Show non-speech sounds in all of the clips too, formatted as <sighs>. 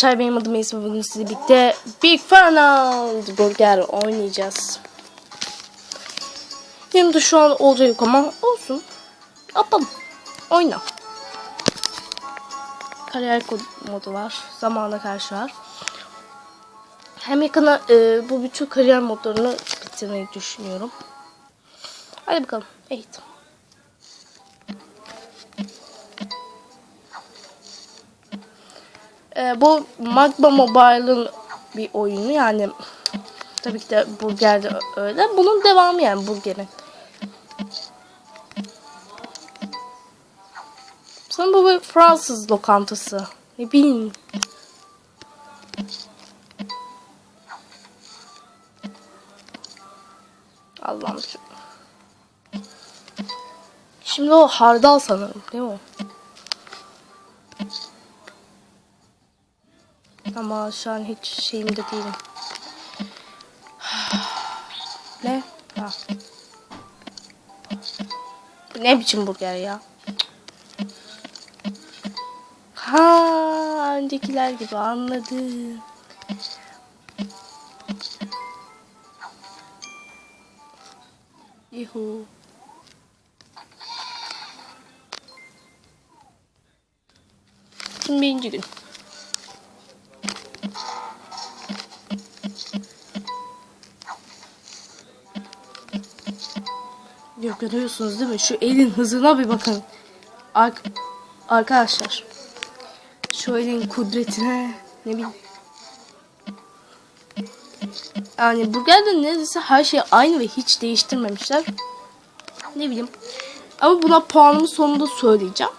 arkadaşlar benim adım Esma bugün sizle birlikte Big Fernand Burger oynayacağız. Benim de şu an olacak yok ama olsun. Yapalım. Oyna. Kariyer modu var. Zamana karşı var. Hem yakına e, bu bütün kariyer modlarını bitirmeyi düşünüyorum. Hadi bakalım. Evet. Ee, bu Magma Mobile'ın bir oyunu yani tabii ki de Burger de öyle. Bunun devamı yani Burger'in. Sanırım bu bir Fransız lokantası. Ne bileyim. Allah'ım. Şimdi o hardal sanırım değil mi o? Ama şu an hiç şeyimde değilim. <sighs> ne? Ha. Ne biçim burger ya? Ha, öncekiler gibi anladım. Yuhu. Şimdi birinci gün. Yok görüyorsunuz değil mi? Şu elin hızına bir bakın. Ar arkadaşlar. Şu elin kudretine ne bileyim. Yani burgerde neredeyse her şey aynı ve hiç değiştirmemişler. Ne bileyim. Ama buna puanımı sonunda söyleyeceğim.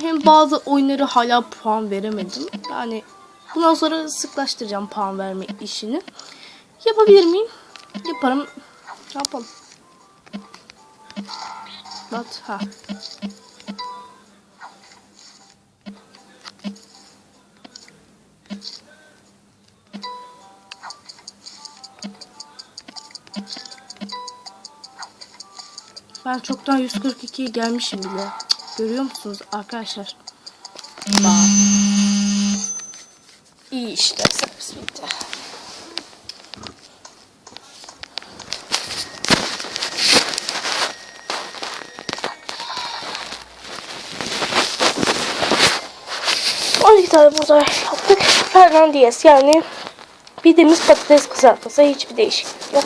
Hem bazı oyunları hala puan veremedim. Yani bundan sonra sıklaştıracağım puan verme işini. Yapabilir miyim? Yaparım. Ne yapalım? Bat ha. Ben çoktan 142'ye gelmişim bile. Görüyor musunuz arkadaşlar? Bak. İyi işte. Servis bitti. Tane burada yaptık. Fernandez yani bildiğimiz patates kızartması hiçbir değişiklik yok.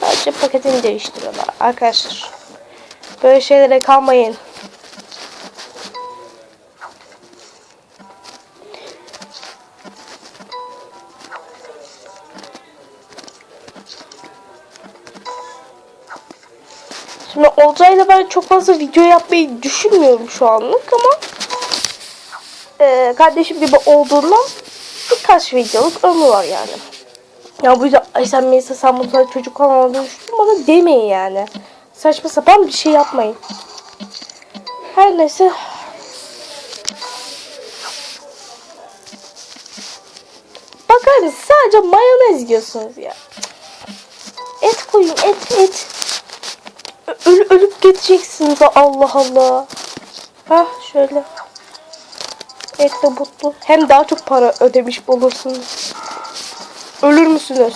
Sadece paketini değiştiriyorlar arkadaşlar. Böyle şeylere kalmayın. Şimdi Olcay'la ben çok fazla video yapmayı düşünmüyorum şu anlık ama e, kardeşim gibi olduğundan birkaç videoluk ömrü var yani. Ya bu yüzden ay sen Melisa sen bu çocuk falan düşündün bana demeyin yani. Saçma sapan bir şey yapmayın. Her neyse. Bakar sadece mayonez yiyorsunuz ya. Et koyun et et. Ö- Ölü, ölüp gideceksiniz Allah Allah. Hah şöyle. Etle mutlu. Hem daha çok para ödemiş olursunuz. Ölür müsünüz?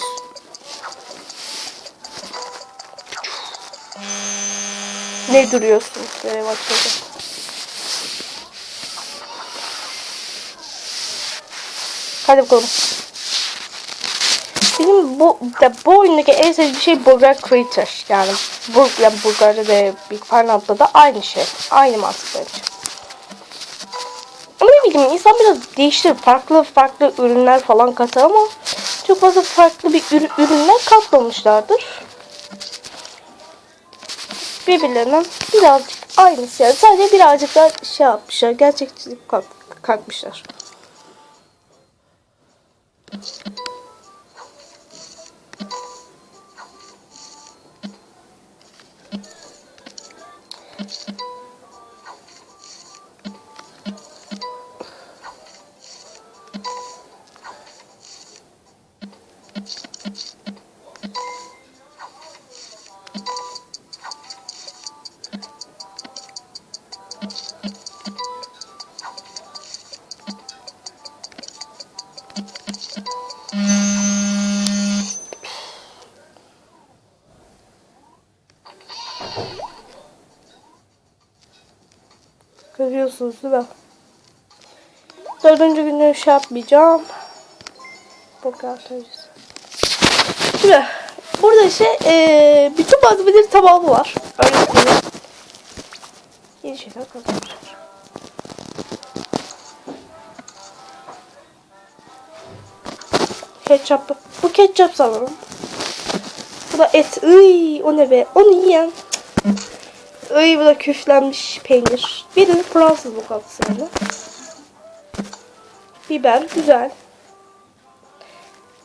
Ne duruyorsun? Nereye bakıyordum? Hadi bakalım. Benim bu de bu oyundaki en sevdiğim şey Burger Creator. Yani bu yani Burger'de de Big Pineapple'da da aynı şey. Aynı mantık. Bileyim insan biraz değiştirir. Farklı farklı ürünler falan katar ama çok fazla farklı bir ürü- ürünler katmamışlardır. Birbirlerinden birazcık aynısı yani. Sadece birazcık daha şey yapmışlar. Gerçekçilik kalk kalkmışlar. Görüyorsunuz değil mi? Dördüncü günü şey yapmayacağım. Bakın Şimdi burada işte eee bütün malzemeleri tamamı var. Öyle söyleyeyim. Yeni şeyler kazanmışlar. Ketçap. Bu ketçap sanırım. Bu da et. Iy, o ne be? Onu yiyen. Iy, bu da küflenmiş peynir. Biri Fransız lokantası yani. Biber güzel.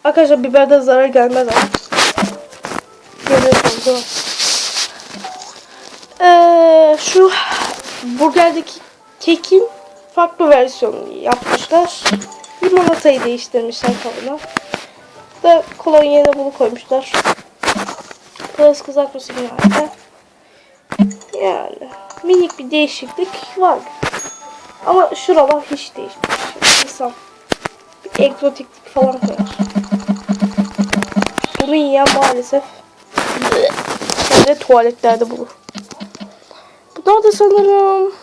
Arkadaşlar biberden zarar gelmez ama. Görüyorsunuz? Ee, şu burgerdeki kekin farklı versiyonunu yapmışlar. Limonatayı değiştirmişler kabına. Da kolonya yerine bunu koymuşlar. Biraz kızartması herhalde. Yani minik bir değişiklik var. Ama şuralar hiç değişmemiş. İnsan bir egzotiklik falan koyar. Bunu yiyen maalesef böyle tuvaletlerde bulur. Bunlar da sanırım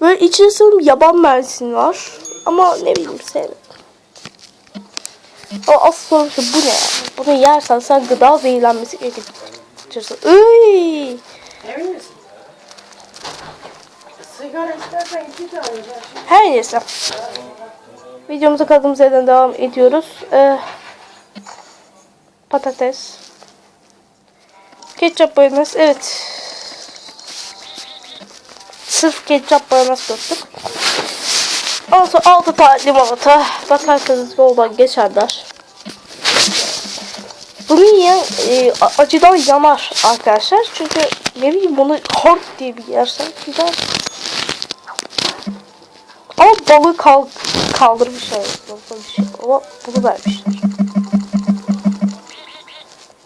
böyle içinde sanırım yaban mersin var. Ama ne bileyim sevmedim. Ama asıl soru şu bu ne? yani? Bunu yersen sen gıda zehirlenmesi geçirirsin. Iy! Emin misin? Sigara istersen iki tane. Her neyse. Videomuza kaldığımız yerden devam ediyoruz. Ee, patates. Ketçap mayonez. Evet. Sırf ketçap mayonez döktük. Ondan sonra 6 tane limonata. Bakarsanız yoldan geçerler. Yiyen e, acıdan yanar arkadaşlar. Çünkü ne bileyim bunu hort diye bir yersen güzel. Ama balığı kal kaldırmışlar. Şey. Ama bunu vermişler.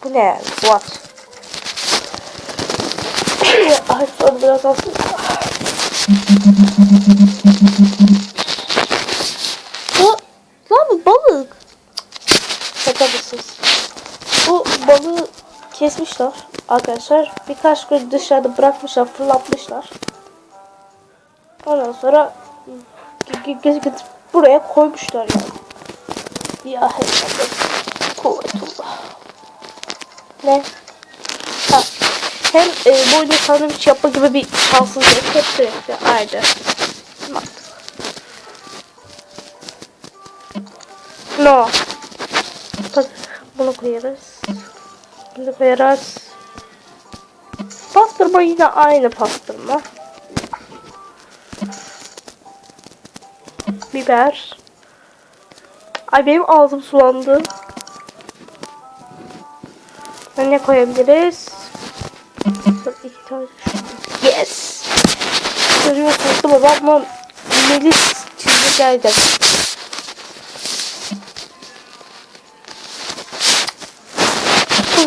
Bu ne yani? What? <coughs> Ay sonra biraz. Bu, lan bu balık. Şaka mısınız? Balığı kesmişler arkadaşlar. Birkaç gün dışarıda bırakmışlar, fırlatmışlar. Ondan sonra buraya koymuşlar yani. Ya hesabı. Kuvvetullah. Ne? Ha. Hem e, bu oyunda sandviç yapma gibi bir şanssızlık hep sürekli aynı. Mantık. No. Bak bunu koyarız. Koyarız. Pastırma yine aynı pastırma. Biber. Ay benim ağzım sulandı. Ne koyabiliriz? İki tane. Yes. Mi? Ben bunu melis çizgi geldim.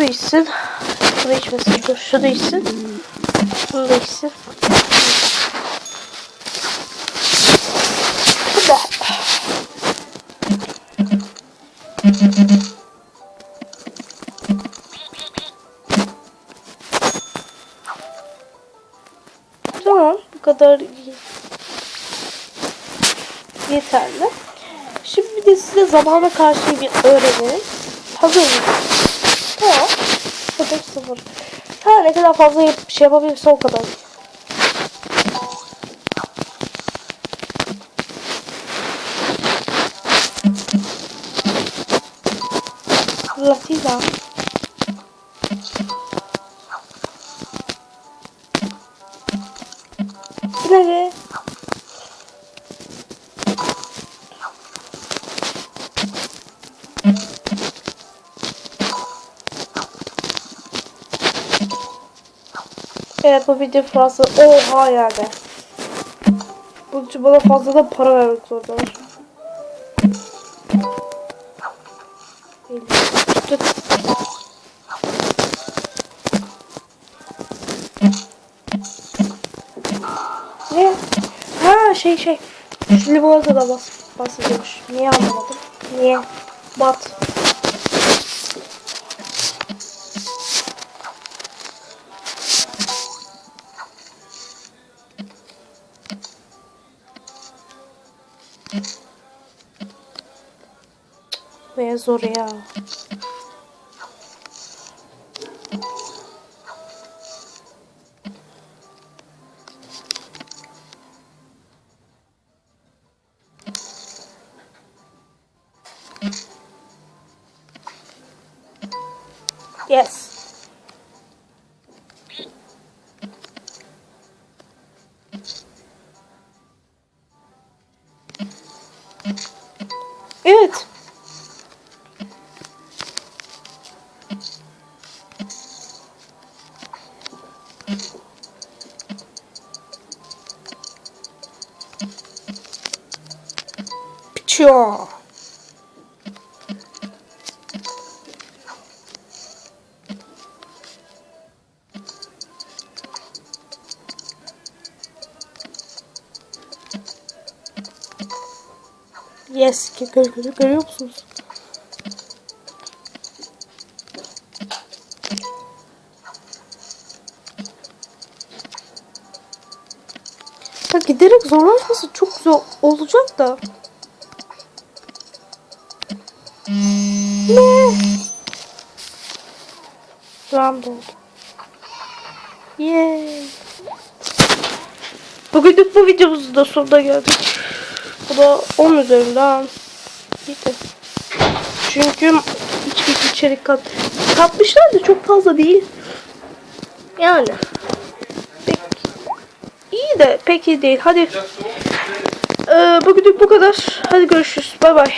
İçsin. Bu da içmesin. Dur şu da içsin. Bunu da içsin. Bu da. Tamam. Bu kadar yeterli. Şimdi de size zamana karşı bir öğrenelim. Hazır mısınız? Tamam. Sıfır sıfır. Ha ne kadar fazla yap şey yapabilirse o kadar. Latina. Bu Bu video fazla. Oha yani. Bu için bana fazla da para vermek zorundalar. Tut. Ne? Ha şey şey. Şu limonata da bas, basılıyormuş. Niye anlamadım? Niye? Bat. Ve zor ya. Yes. Piço. Yes, gör, gör, görüyor musunuz? Ya giderek zorlaşması çok güzel olacak da. Ne? Oldu. Yay. Bugünlük bu videomuzun da sonuna geldik. Bu da 10 üzerinden 7. Çünkü hiçbir içerik kat katmışlar da çok fazla değil. Yani pek iyi de pek iyi değil. Hadi ee, bugünlük bu kadar. Hadi görüşürüz. Bay bay.